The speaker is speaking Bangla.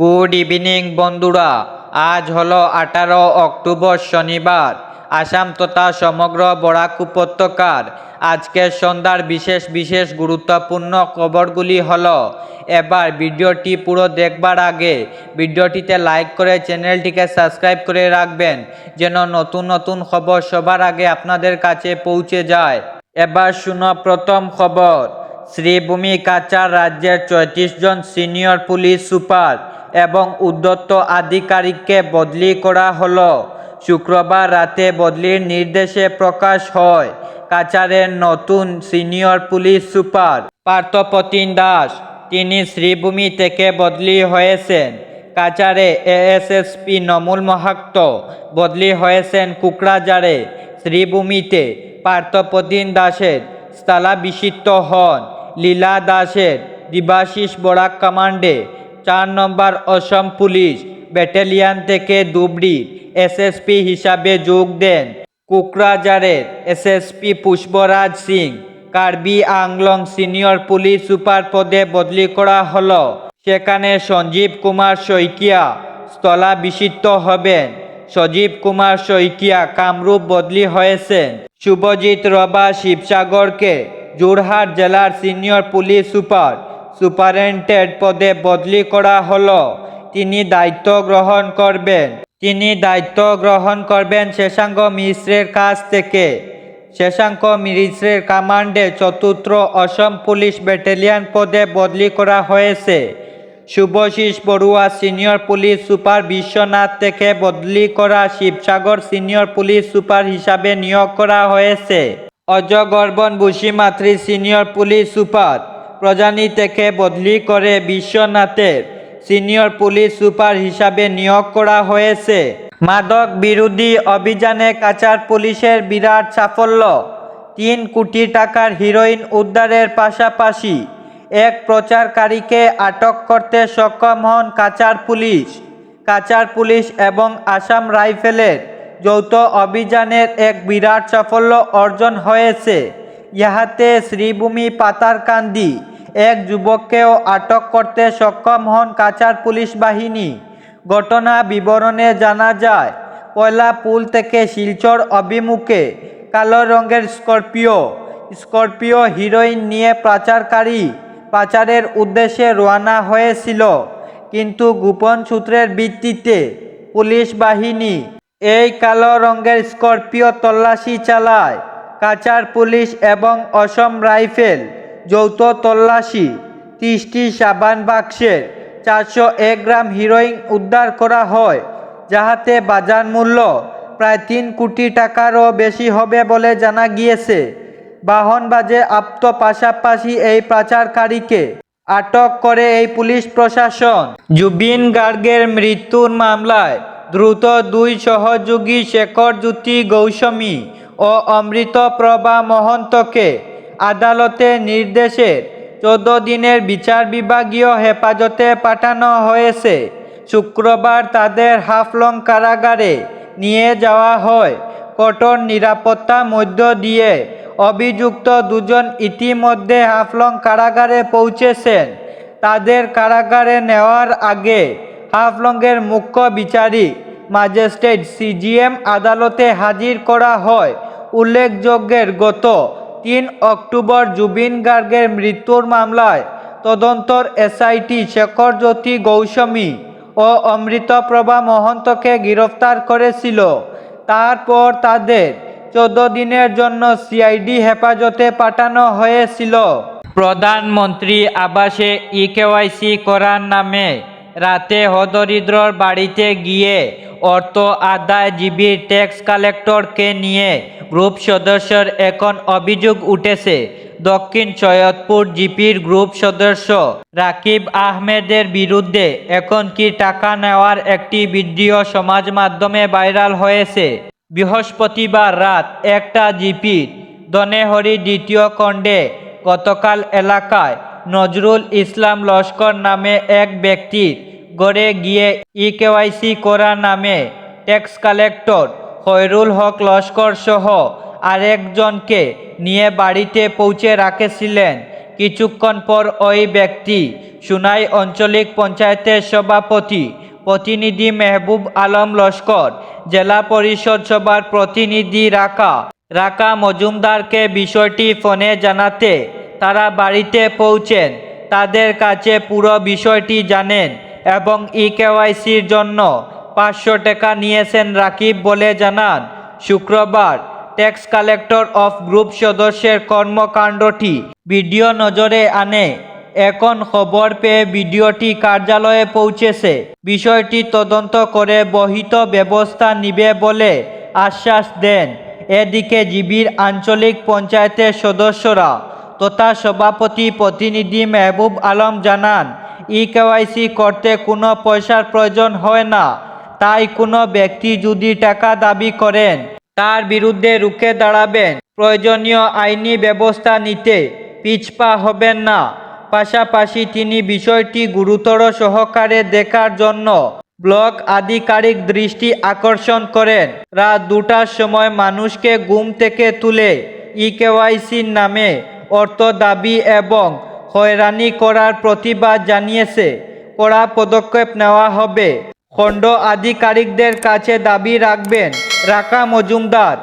গুড ইভিনিং বন্ধুরা। আজ হলো আঠারো অক্টোবর শনিবার। আসাম তথা সমগ্র বরাক উপত্যকার আজকের সন্ধ্যার বিশেষ বিশেষ গুরুত্বপূর্ণ খবরগুলি হলো, এবার ভিডিওটি পুরো দেখবার আগে ভিডিওটিতে লাইক করে চ্যানেলটিকে সাবস্ক্রাইব করে রাখবেন, যেন নতুন নতুন খবর সবার আগে আপনাদের কাছে পৌঁছে যায়। এবার শুনো প্রথম খবর। শ্রীভূমি কাচার রাজ্যের চৌত্রিশ জন সিনিয়র পুলিশ সুপার এবং উদ্যত্ত আধিকারিককে বদলি করা হলো। শুক্রবার রাতে বদলির নির্দেশে প্রকাশ হয় কাচারের নতুন senior police super Parthapratim Das. তিনি শ্রীভূমি থেকে বদলি হয়েছেন। কাচারে এএসএসপি নমুল মাহাত্ম বদলি হয়েছেন কুকরাঝাড়ে। শ্রীভূমিতে পার্থপ্রতিম দাসের স্থলাভিষিক্ত হন। লীলা দাসের দিবাশিস বরাক কমান্ডে চার নম্বর অসম পুলিশ ব্যাটালিয়ান থেকে দুবড়ি এসএসপি হিসাবে যোগ দেন কুকরাঝাড়ের SSP Pushparaj Singh. Karbi Anglong senior police super পদে বদলি করা হলো। সেখানে সঞ্জীব কুমার শইকিয়া স্থলাভিষিক্ত হবেন। সজীব কুমার শইকিয়া কামরূপ বদলি হয়েছেন। শুভজিৎ রবা শিবসাগরকে যোরহাট জেলার সিনিয়র পুলিশ সুপার সুপারিনটেন্ডেন্ট পদে বদলি করা হলো। তিনি দায়িত্ব গ্রহণ করবেন। তিনি দায়িত্ব গ্রহণ করবেন শেষাঙ্গ মিশ্রের কাছ থেকে। শেষাঙ্ক মিশ্রের কমান্ডে চতুর্থ অসম পুলিশ ব্যাটালিয়ন পদে বদলি করা হয়েছে। Shubhashish Barua senior police super Biswanath থেকে বদলি করা শিবসাগর সিনিয়র পুলিশ সুপার হিসাবে নিয়োগ করা হয়েছে। অজগর্বন বুসিমাত্রি সিনিয়র পুলিশ সুপার প্রজানি থেকে বদলি করে বিশ্বনাথের সিনিয়র পুলিশ সুপার হিসাবে নিয়োগ করা হয়েছে। মাদক বিরোধী অভিযানে কাচার পুলিশের বিরাট সাফল্য। তিন কোটি টাকার হিরোইন উদ্ধারের পাশাপাশি এক প্রচারকারীকে আটক করতে সক্ষম হন কাচার পুলিশ। কাচার পুলিশ এবং আসাম রাইফেলের যৌথ অভিযানের এক বিরাট সাফল্য অর্জন হয়েছে। ইহাতে শ্রীভূমি পাতারকান্দি এক যুবককেও আটক করতে সক্ষম হন কাচার পুলিশ বাহিনী। ঘটনা বিবরণে জানা যায় পয়লা পুল থেকে শিলচর অভিমুখে কালো রঙের স্করপিও স্করপিও হিরোইন নিয়ে পাচারকারী পাচারের উদ্দেশ্যে রওনা হয়েছিল। কিন্তু গোপন সূত্রের ভিত্তিতে পুলিশ বাহিনী এই কালো রঙের স্করপিও তল্লাশি চালায়। কাচার পুলিশ এবং অসম রাইফেল যৌথ তল্লাশি, ত্রিশটি সাবান বাক্সের চারশো এক গ্রাম হিরোইন উদ্ধার করা হয়, যাহাতে বাজার মূল্য প্রায় তিন কোটি টাকারও বেশি হবে বলে জানা গিয়েছে। বাহন বাজে আপ্ত পাশাপাশি এই পাচারকারীকে আটক করে এই পুলিশ প্রশাসন। জুবিন গার্গের মৃত্যুর মামলায় দ্রুত দুই সহযোগী শেখর জ্যোতি গৌস্বামী ও অমৃতপ্রভা মহন্তকে আদালতে নির্দেশে চোদ্দ দিনের বিচার বিভাগীয় হেফাজতে পাঠানো হয়েছে। শুক্রবার তাদের হাফলং কারাগারে নিয়ে যাওয়া হয়। কঠোর নিরাপত্তা মধ্য দিয়ে অভিযুক্ত দুজন ইতিমধ্যে হাফলং কারাগারে পৌঁছেছেন। তাদের কারাগারে নেওয়ার আগে হাফলংয়ের মুখ্য বিচারিক ম্যাজিস্ট্রেট সিজিএম আদালতে হাজির করা হয়। উল্লেখযোগ্যের গত তিন অক্টোবর জুবিন গার্গের মৃত্যুর মামলায় তদন্তর এসআইটি শেখর জ্যোতি গৌস্বামী ও অমৃতপ্রভা মহন্তকে গ্রেফতার করেছিল তারপর তাদের চোদ্দ দিনের জন্য সিআইডি হেফাজতে পাঠানো হয়েছিল প্রধানমন্ত্রী আবাসে ই করার নামে রাতে হদরিদ্রর বাড়িতে গিয়ে অর্থ আদায় জিবির ট্যাক্স কালেক্টরকে নিয়ে গ্রুপ সদস্যর এখন অভিযোগ উঠেছে। দক্ষিণ সৈয়দপুর জিপির গ্রুপ সদস্য রাকিব আহমেদের বিরুদ্ধে এখন কি টাকা নেওয়ার একটি ভিডিও সমাজ মাধ্যমে ভাইরাল হয়েছে? বৃহস্পতিবার রাত একটা জিপির দনেহরি দ্বিতীয় খণ্ডে গতকাল এলাকায় নজরুল ইসলাম লস্কর নামে এক ব্যক্তি গড়ে গিয়ে ই কেওয়াইসি করা নামে ট্যাক্স কালেক্টর খয়রুল হক লস্কর সহ আরেকজনকে নিয়ে বাড়িতে পৌঁছে রাখেছিলেন। কিছুক্ষণ পর ওই ব্যক্তি সুনাই আঞ্চলিক পঞ্চায়েতের সভাপতি, প্রতিনিধি মেহবুব আলম লস্কর, জেলা পরিষদ সভার প্রতিনিধি রাকা। রাকা মজুমদারকে বিষয়টি ফোনে জানাতে তারা বাড়িতে পৌঁছেন, তাদের কাছে পুরো বিষয়টি জানেন এবং ই কেওয়াইসির জন্য পাঁচশো টাকা নিয়েছেন রাকিব বলে জানান। শুক্রবার ট্যাক্স কালেক্টর অফ গ্রুপ সদস্যের কর্মকাণ্ডটি ভিডিও নজরে আনে। এখন খবর পেয়ে ভিডিওটি কার্যালয়ে পৌঁছেছে। বিষয়টি তদন্ত করে বহিত ব্যবস্থা নিবে বলে আশ্বাস দেন। এদিকে জিবির আঞ্চলিক পঞ্চায়েতের সদস্যরা তথা সভাপতি প্রতিনিধি মেহবুব আলম জানান, ই কেওয়াইসি করতে কোনো পয়সার প্রয়োজন হয় না। তাই কোনো ব্যক্তি যদি টাকা দাবি করেন, তার বিরুদ্ধে রুখে দাঁড়াবেন। প্রয়োজনীয় আইনি ব্যবস্থা নিতে পিছপা হবেন না। পাশাপাশি তিনি বিষয়টি গুরুতর সহকারে দেখার জন্য ব্লক আধিকারিক দৃষ্টি আকর্ষণ করেন। রাত দুটার সময় মানুষকে ঘুম থেকে তুলে ই কেওয়াইসির নামে অর্থ দাবি এবং হয়রানি করার প্রতিবাদ জানিয়েছে। কড়া পদক্ষেপ নেওয়া হবে। খণ্ড আধিকারিকদের কাছে দাবি রাখবেন রাকা মজুমদার।